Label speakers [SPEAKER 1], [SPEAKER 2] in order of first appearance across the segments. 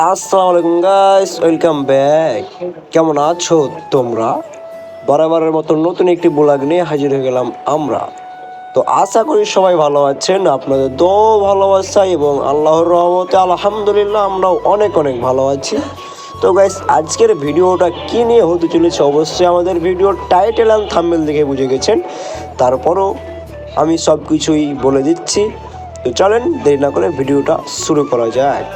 [SPEAKER 1] আসসালামু আলাইকুম guys welcome back কেমন আছো তোমরা? বরাবরের মতো নতুন একটি ব্লগ নিয়ে হাজির হয়ে গেলাম আমরা। তো আশা করি সবাই ভালো আছেন, আপনাদের দো ভালোবাসা এবং আল্লাহর রহমতে আলহামদুলিল্লাহ আমরাও অনেক অনেক ভালো আছি। তো গাইস আজকের ভিডিওটা কি নিয়ে হতে চলেছে? অবশ্যই আমাদের ভিডিওর টাইটেল অ্যান্ড থাম্বেল দেখে বুঝে গেছেন। তারপরও আমি সব কিছুই বলে দিচ্ছি। তো চলেন, দেরি না করে ভিডিওটা শুরু করা যাক।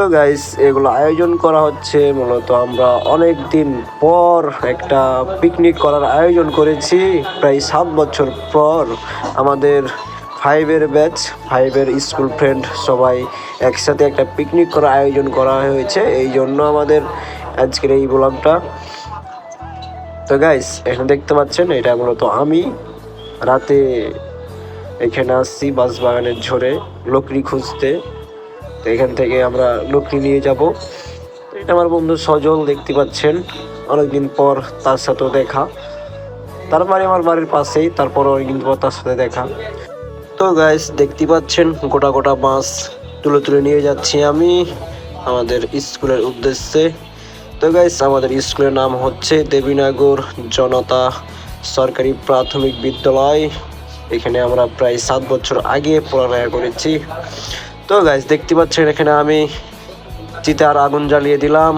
[SPEAKER 1] তো গাইস এগুলো আয়োজন করা হচ্ছে। মূলত আমরা অনেক দিন পর একটা পিকনিক করার আয়োজন করেছি। প্রায় সাত বছর পর আমাদের ফাইভের ব্যাচ ফাইভের স্কুল ফ্রেন্ড সবাই একসাথে একটা পিকনিক করার আয়োজন করা হয়েছে। এই জন্য আমাদের আজকের এই ব্লগটা তো গাইস এখানে দেখতে পাচ্ছেন, এটা মূলত আমি। রাতে এখানে আসছি বাঁশবাগানের ঝরে, লকড়ি খুঁজতে। এখান থেকে আমরা লক্ষ্মী নিয়ে যাব। এটা আমার বন্ধু সজল দেখতে পাচ্ছেন। অনেকদিন পর তার সাথেও দেখা। তার বাড়ি আমার বাড়ির পাশেই তারপর অনেকদিন পর তার সাথে দেখা। তো গাইস দেখতে পাচ্ছেন, গোটা গোটা বাঁশ তুলে তুলে নিয়ে যাচ্ছি আমি আমাদের স্কুলের উদ্দেশ্যে। তো গাইস আমাদের স্কুলের নাম হচ্ছে দেবীনগর জনতা সরকারি প্রাথমিক বিদ্যালয়। এখানে আমরা প্রায় সাত বছর আগে পড়ালেখা করেছি। তো গাইস দেখতে পাচ্ছেন এখানে আমি চিতার আগুন জ্বালিয়ে দিলাম।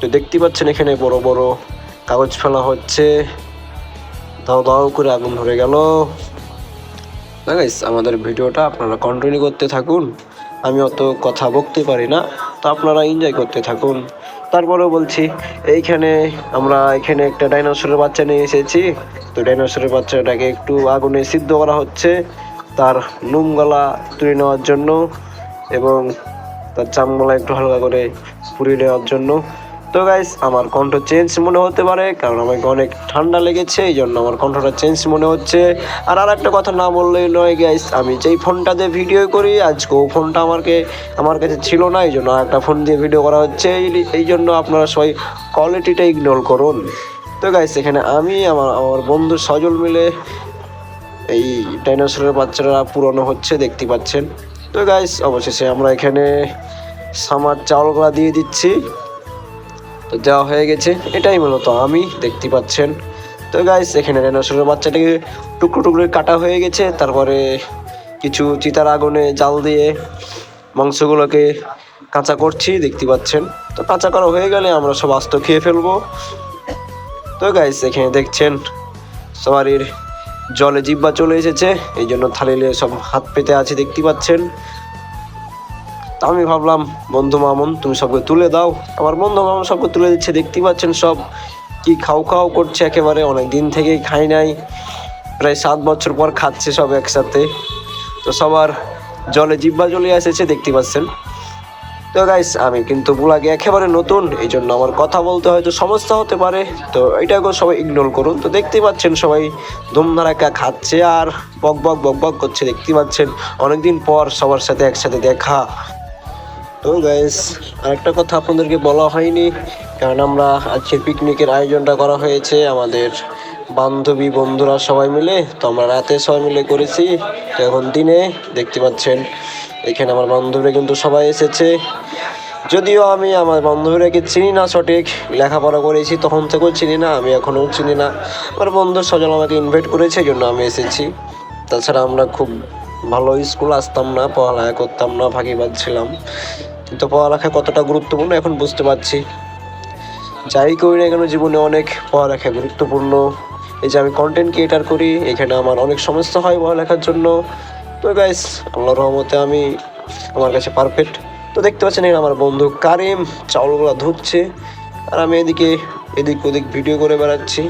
[SPEAKER 1] তো দেখতে পাচ্ছেন এখানে বড় বড় কাগজ ফেলা হচ্ছে। দাও দাও করে আগুন ধরে গেল। না গাইস আমাদের ভিডিওটা আপনারা কন্টিনিউ করতে থাকুন। আমি অত কথা বলতে পারি না, তো আপনারা এনজয় করতে থাকুন। তারপরেও বলছি, এইখানে আমরা এখানে একটা ডাইনোসরের বাচ্চা নিয়ে এসেছি। তো ডাইনোসরের বাচ্চাটাকে একটু আগুনে সিদ্ধ করা হচ্ছে। তার নুমগলা তুলে নেওয়ার জন্য। এবং তার চামগলা একটু হালকা করে পুড়িয়ে নেওয়ার জন্য। তো গাইস আমার কণ্ঠ চেঞ্জ মনে হতে পারে, কারণ আমাকে অনেক ঠান্ডা লেগেছে, এই জন্য আমার কণ্ঠটা চেঞ্জ মনে হচ্ছে। আর আর একটা কথা না বললেই নয় গাইস আমি যেই ফোনটা দিয়ে ভিডিও করি আজকে ও ফোনটা আমাকে, আমার কাছে ছিল না, এই জন্য একটা ফোন দিয়ে ভিডিও করা হচ্ছে। এই জন্য আপনারা সবাই কোয়ালিটিটা ইগনোর করুন। তো গাইস এখানে আমি, আমার আমার বন্ধু সজল মিলে এই ডাইনোসরের বাচ্চারা পুরনো হচ্ছে, দেখতে পাচ্ছেন। তো গাইস অবশেষে আমরা এখানে সামার চাউলগুলা দিয়ে দিচ্ছি। তো দেওয়া হয়ে গেছে। এটাই মূলত আমি, দেখতে পাচ্ছেন। তো গাইস এখানে ডাইনোসরের বাচ্চাটাকে টুকরো টুকরো কাটা হয়ে গেছে। তারপরে কিছু চিতার আগুনে জাল দিয়ে মাংসগুলোকে কাঁচা করছি, দেখতে পাচ্ছেন। তো কাঁচা করা হয়ে গেলে আমরা সব আস্ত খেয়ে ফেলব। তো গাইস এখানে দেখছেন সবারির জলে জিব্বা চলে এসেছে, এই জন্য থালিলে সব হাত পেতে আছে, দেখতে পাচ্ছেন। তা আমি ভাবলাম, বন্ধু মামুন, তুমি সবকে তুলে দাও। আমার বন্ধু মামুন সবকে তুলে দিচ্ছে, দেখতে পাচ্ছেন সব। কি খাও খাও করছে একেবারে, অনেক দিন থেকেই খাই নাই। প্রায় সাত বছর পর খাচ্ছে সব একসাথে। তো সবার জলে জিব্বা চলে এসেছে, দেখতে পাচ্ছেন। তো গাইস আমি কিন্তু বুলাগে একেবারে নতুন এই জন্য আমার কথা বলতে হয়তো সমস্যা হতে পারে। তো এটাকেও সবাই ইগনোর করুন। তো দেখতে পাচ্ছেন সবাই ধুমধারাক্কা খাচ্ছে আর বক বক বক বক করছে দেখতে পাচ্ছেন অনেকদিন পর সবার সাথে একসাথে দেখা। তো গাইস আরেকটা কথা আপনাদেরকে বলা হয়নি, কারণ আমরা আজকে পিকনিকের আয়োজনটা করা হয়েছে আমাদের বান্ধবী বন্ধুরা সবাই মিলে, তো আমরা রাতে সবাই মিলে করেছি। তো এখন দিনে দেখতে পাচ্ছেন, এখানে আমার বান্ধবীরা কিন্তু সবাই এসেছে। যদিও আমি আমার বান্ধবীরাকে চিনি না সঠিক, লেখাপড়া করেছি, তখন থেকেও চিনি না, আমি এখনও চিনি না। আমার বন্ধু সজল আমাকে ইনভাইট করেছে, এই জন্য আমি এসেছি। তাছাড়া আমরা খুব ভালো স্কুল আসতাম না, পড়ালেখা করতাম না ফাঁকিবাজ ছিলাম। কিন্তু পড়ালেখা কতটা গুরুত্বপূর্ণ এখন বুঝতে পারছি। যাই করি না কেন, জীবনে অনেক পড়ালেখা গুরুত্বপূর্ণ। এই যে আমি কন্টেন্ট ক্রিয়েটার করি, এখানে আমার অনেক সমস্যা হয় লেখার জন্য। তো গাইস আল্লাহর রহমতে আমি আমার কাছে পারফেক্ট তো দেখতে পাচ্ছেন এখানে আমার বন্ধু কারিম চাউলগুলো ধুচ্ছে আর আমি এদিকে এদিক ওদিক ভিডিও করে বেড়াচ্ছি।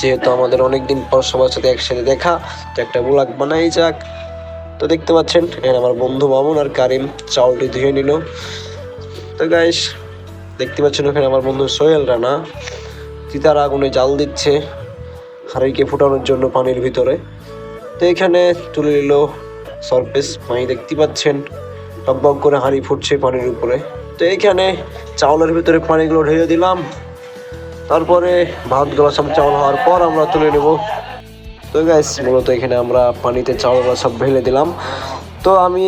[SPEAKER 1] যেহেতু আমাদের অনেক দিন পর সবার সাথে একসাথে দেখা, তো একটা ব্লগ বানাই যাক। তো দেখতে পাচ্ছেন, এখানে আমার বন্ধু মামুন আর কারিম চাউলটি ধুয়ে নিল। তো গাইস দেখতে পাচ্ছেন ওখানে আমার বন্ধু সোহেল রানা। চিতার আগুনে জাল দিচ্ছে। হাড়িকে ফুটানোর জন্য পানির ভিতরে। তো এখানে তুলে নিল সরফেস পানি দেখতে পাচ্ছেন। টকবক করে হাঁড়ি ফুটছে পানির উপরে। তো এইখানে চাউলের ভিতরে পানিগুলো ঢেলে দিলাম। তারপরে ভাতগুলো সব চাউল হওয়ার পর আমরা তুলে নেব। তো গাইস মূলত এখানে আমরা পানিতে চাউলগুলো সব ঢেলে দিলাম। তো আমি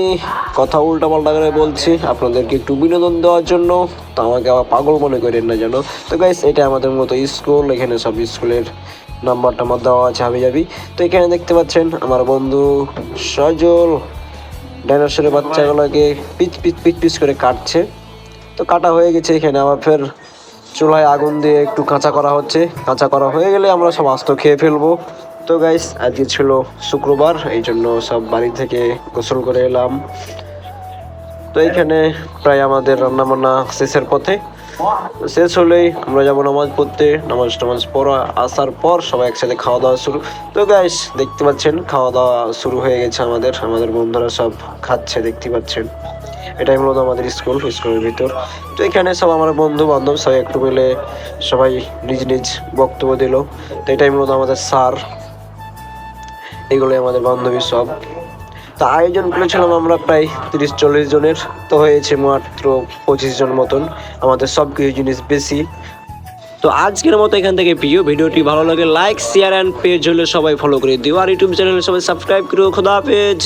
[SPEAKER 1] কথা উল্টা পাল্টা করে বলছি, আপনাদেরকে একটু বিনোদন দেওয়ার জন্য। তো আমাকে আবার পাগল মনে করেন না যেন। তো গাইস এটা আমাদের মতো স্কুল, এখানে সব স্কুলের নাম্বার টাম্বার দেওয়া আছে হাবি যাবি তো এখানে দেখতে পাচ্ছেন আমার বন্ধু সজল। ডাইনোসরের বাচ্চাগুলোকে পিচ পিচ পিচ পিচ করে কাটছে। তো কাটা হয়ে গেছে এখানে, আবার ফের চুলায় আগুন দিয়ে একটু কাঁচা করা হচ্ছে। কাঁচা করা হয়ে গেলে আমরা সব আস্ত খেয়ে ফেলব। তো গাইস আজকে ছিল শুক্রবার এই জন্য সব বাড়ি থেকে গোসল করে এলাম। তো এইখানে প্রায় আমাদের রান্নাবান্না শেষের পথে। শেষ হলেই আমরা যাব নামাজ পড়তে। নামাজ টামাজ পড়া, আসার পর সবাই একসাথে খাওয়া দাওয়া শুরু। তো গাইস দেখতে পাচ্ছেন খাওয়া দাওয়া শুরু হয়ে গেছে আমাদের। আমাদের বন্ধুরা সব খাচ্ছে, দেখতে পাচ্ছেন। এটাই মূলত আমাদের স্কুল, স্কুলের ভিতর। তো এখানে সব আমার বন্ধু বান্ধব সবাই একটু মিলে সবাই নিজ নিজ বক্তব্য দিল। তো এটাই মূলত আমাদের স্যার। এগুলোই আমাদের বান্ধবী সব। তো আয়োজন করেছিলাম আমরা প্রায় তিরিশ চল্লিশ জনের। তো হয়েছে মাত্র পঁচিশ জন মতন। আমাদের সব কিছু জিনিস বেশি। তো আজকের মতো এখান থেকে প্রিয় ভিডিওটি ভালো লাগে লাইক শেয়ার অ্যান্ড পেজ হলে সবাই ফলো করে দিও। আর ইউটিউব চ্যানেলে সবাই সাবস্ক্রাইব করো খোদা পেজ